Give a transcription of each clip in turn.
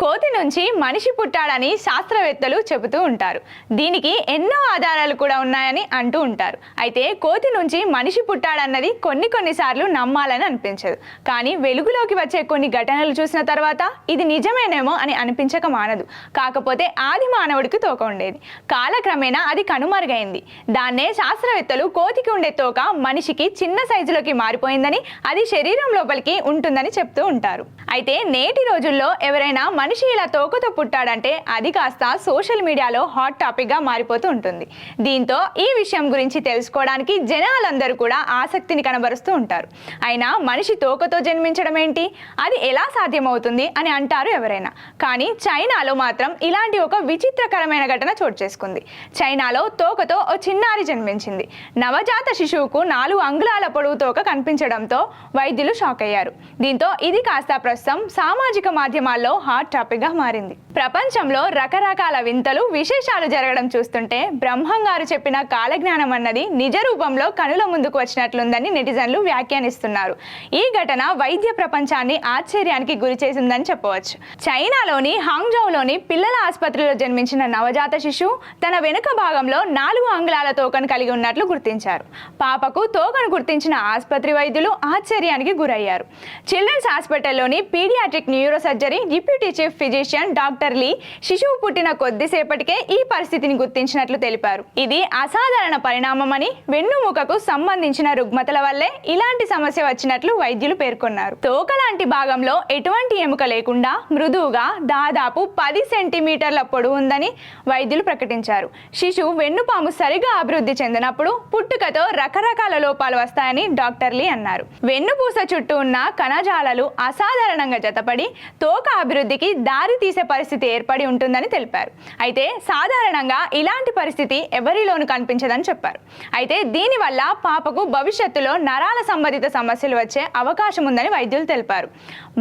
కోతి నుంచి మనిషి పుట్టాడని శాస్త్రవేత్తలు చెబుతూ ఉంటారు. దీనికి ఎన్నో ఆధారాలు కూడా ఉన్నాయని అంటూ ఉంటారు. అయితే కోతి నుంచి మనిషి పుట్టాడన్నది కొన్ని కొన్నిసార్లు నమ్మాలని అనిపించదు. కానీ వెలుగులోకి వచ్చే కొన్ని ఘటనలు చూసిన తర్వాత ఇది నిజమేనేమో అని అనిపించక మానదు. కాకపోతే ఆది మానవుడికి తోక ఉండేది. కాలక్రమేణా అది కనుమరుగైంది. దాన్నే శాస్త్రవేత్తలు కోతికి ఉండే తోక మనిషికి చిన్న సైజులోకి మారిపోయిందని అది శరీరం లోపలికి ఉంటుందని చెప్తూ ఉంటారు. అయితే నేటి రోజుల్లో ఎవరైనా మనిషి ఇలా తోకతో పుట్టాడంటే అది కాస్త సోషల్ మీడియాలో హాట్ టాపిక్గా మారిపోతూ ఉంటుంది. దీంతో ఈ విషయం గురించి తెలుసుకోవడానికి జనాలందరూ కూడా ఆసక్తిని కనబరుస్తూ ఉంటారు. అయినా మనిషి తోకతో జన్మించడం ఏంటి? అది ఎలా సాధ్యమవుతుంది అని అంటారు ఎవరైనా. కానీ చైనాలో మాత్రం ఇలాంటి ఒక విచిత్రకరమైన ఘటన చోటు చేసుకుంది. చైనాలో తోకతో ఓ చిన్నారి జన్మించింది. నవజాత శిశువుకు నాలుగు అంగుళాల పొడవు తోక కనిపించడంతో వైద్యులు షాక్ అయ్యారు దీంతో ఇది కాస్త ప్రస్తుతం సామాజిక మాధ్యమాల్లో హాట్ టాపిక్గా మారింది. ప్రపంచంలో రకరకాల వింతలు విశేషాలు జరగడం చూస్తుంటే బ్రహ్మం గారు చెప్పిన కాలజ్ఞానం అన్నది నిజ రూపంలో కనుల ముందుకు వచ్చినట్లుందని నెటిజన్లు వ్యాఖ్యానిస్తున్నారు. ఈ ఘటన వైద్య ప్రపంచాన్ని ఆశ్చర్యానికి గురి చేసిందని చెప్పవచ్చు. చైనాలోని హాంగ్జౌలోని పిల్లల ఆసుపత్రిలో జన్మించిన నవజాత శిశువు తన వెనుక భాగంలో నాలుగు అంగుళాల తోకను కలిగి ఉన్నట్లు గుర్తించారు. పాపకు తోకను గుర్తించిన ఆసుపత్రి వైద్యులు ఆశ్చర్యానికి గురయ్యారు. Children's హాస్పిటల్లోని paediatric neuro surgery deputy chief physician doctor Lee శిశువు పుట్టిన కొద్దిసేపటికే ఈ పరిస్థితిని గుర్తించినట్లు తెలిపారు. ఇది అసాధారణ పరిణామమని వెన్నుముకకు సంబంధించిన రుగ్మతల వల్లే ఇలాంటి సమస్య వచ్చినట్లు వైద్యులు పేర్కొన్నారు. తోక లాంటి భాగంలో ఎటువంటి ఎముక లేకుండా మృదువుగా దాదాపు పది సెంటీమీటర్ల పొడవు ఉందని వైద్యులు ప్రకటించారు. శిశువు వెన్నుపాము సరిగా అభివృద్ధి చెందినప్పుడు పుట్టుకతో రకరకాల లోపాలు వస్తాయని డాక్టర్ లీ అన్నారు. వెన్నుపూస చుట్టూ ఉన్న కణజాలాలు అసాధారణంగా జతపడి తోక అభివృద్ధికి దారి తీసే పరిస్థితి ఏర్పడి ఉంటుందని తెలిపారు. అయితే సాధారణంగా ఇలాంటి పరిస్థితి ఎవరిలోనూ కనిపించదని చెప్పారు. అయితే దీనివల్ల పాపకు భవిష్యత్తులో నరాల సంబంధిత సమస్యలు వచ్చే అవకాశం ఉందని వైద్యులు తెలిపారు.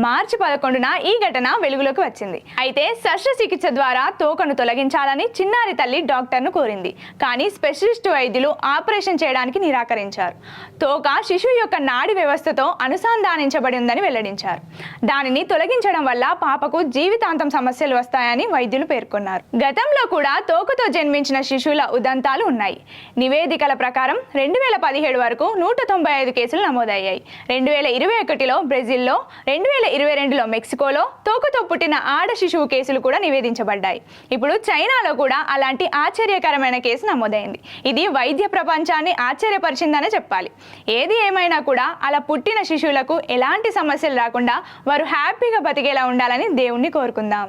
మార్చి పదకొండున ఈ ఘటన వెలుగులోకి వచ్చింది. అయితే శస్త్రచికిత్స ద్వారా తోకను తొలగించాలని చిన్నారి తల్లి డాక్టర్ను కోరింది. కానీ స్పెషలిస్ట్ వైద్యులు ఆపరేషన్ చేయడానికి నిరాకరించారు. తోక శిశువు యొక్క నాడి వ్యవస్థతో అనుసంధానించబడి ఉందని వెల్లడించారు. దానిని తొలగించడం వల్ల పాపకు జీవితాంతం సమస్యలు వస్తాయని వైద్యులు పేర్కొన్నారు. గతంలో కూడా తోకతో జన్మించిన శిశువుల ఉదంతాలు ఉన్నాయి. నివేదికల ప్రకారం రెండు వేల పదిహేడు వరకు నూట తొంభై ఐదు కేసులు నమోదయ్యాయి. రెండు వేల ఇరవై ఒకటిలో బ్రెజిల్లో రెండు వేల ఇరవై రెండులో మెక్సికోలో తోకతో పుట్టిన ఆడ శిశువు కేసులు కూడా నివేదించబడ్డాయి. ఇప్పుడు చైనాలో కూడా అలాంటి ఆశ్చర్యకరమైన కేసు నమోదైంది. ఇది వైద్య ప్రపంచాన్ని ఆశ్చర్యపరిచిందనే చెప్పాలి. ఏది ఏమైనా కూడా అలా పుట్టిన శిశువులకు ఎలాంటి సమస్యలు రాకుండా వారు హ్యాపీగా బతికేలా ఉండాలని దేవుణ్ణి కోరుకుందాం.